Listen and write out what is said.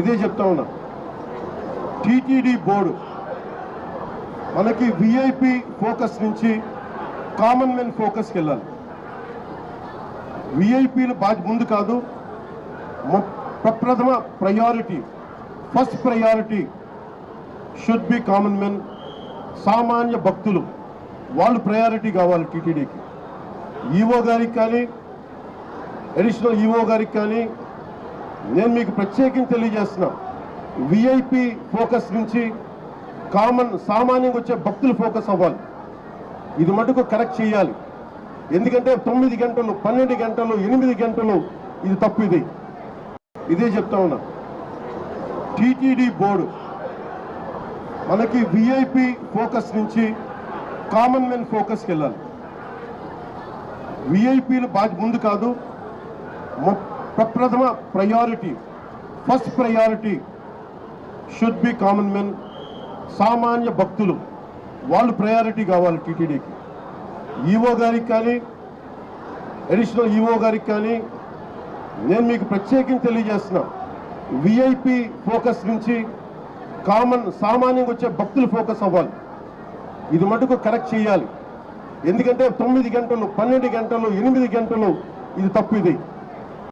ఇదే చెప్తా ఉన్నా. టీటీడీ బోర్డు మనకి విఐపి ఫోకస్ నుంచి కామన్ మెన్ ఫోకస్కి వెళ్ళాలి. విఐపీలు బాగా ముందు కాదు ప్రప్రథమ priority first priority should be common men సామాన్య భక్తులు. వాళ్ళు ప్రయారిటీ కావాలి టీటీడీకి. ఈఓ గారికి కానీ అడిషనల్ ఈఓ గారికి కానీ నేను మీకు ప్రత్యేకించి తెలియజేస్తున్నా. విఐపి ఫోకస్ నుంచి కామన్ సామాన్యంగా వచ్చే భక్తులు ఫోకస్ అవ్వాలి. ఇది మటుకు కరెక్ట్ చేయాలి. ఎందుకంటే తొమ్మిది గంటలు పన్నెండు గంటలు ఎనిమిది గంటలు ఇది తప్పు ఇది. ఇదే చెప్తా ఉన్నా. టీటీడీ బోర్డు మనకి విఐపి ఫోకస్ నుంచి కామన్ మెన్ ఫోకస్కి వెళ్ళాలి. విఐపీలు బాగా ముందు కాదు మొ- ప్రప్రథమ priority first priority should be common men సామాన్య భక్తులు. వాళ్ళు ప్రయారిటీ కావాలి టీటీడీకి. ఈఓ గారికి కానీ అడిషనల్ ఈఓ గారికి కానీ నేను మీకు ప్రత్యేకించి తెలియజేస్తున్నా. విఐపి ఫోకస్ నుంచి కామన్ సామాన్యంగా వచ్చే భక్తులు ఫోకస్ అవ్వాలి. ఇది మటుకు కరెక్ట్ చేయాలి. ఎందుకంటే తొమ్మిది గంటలు పన్నెండు గంటలు ఎనిమిది గంటలు ఇది తప్పు ఇది.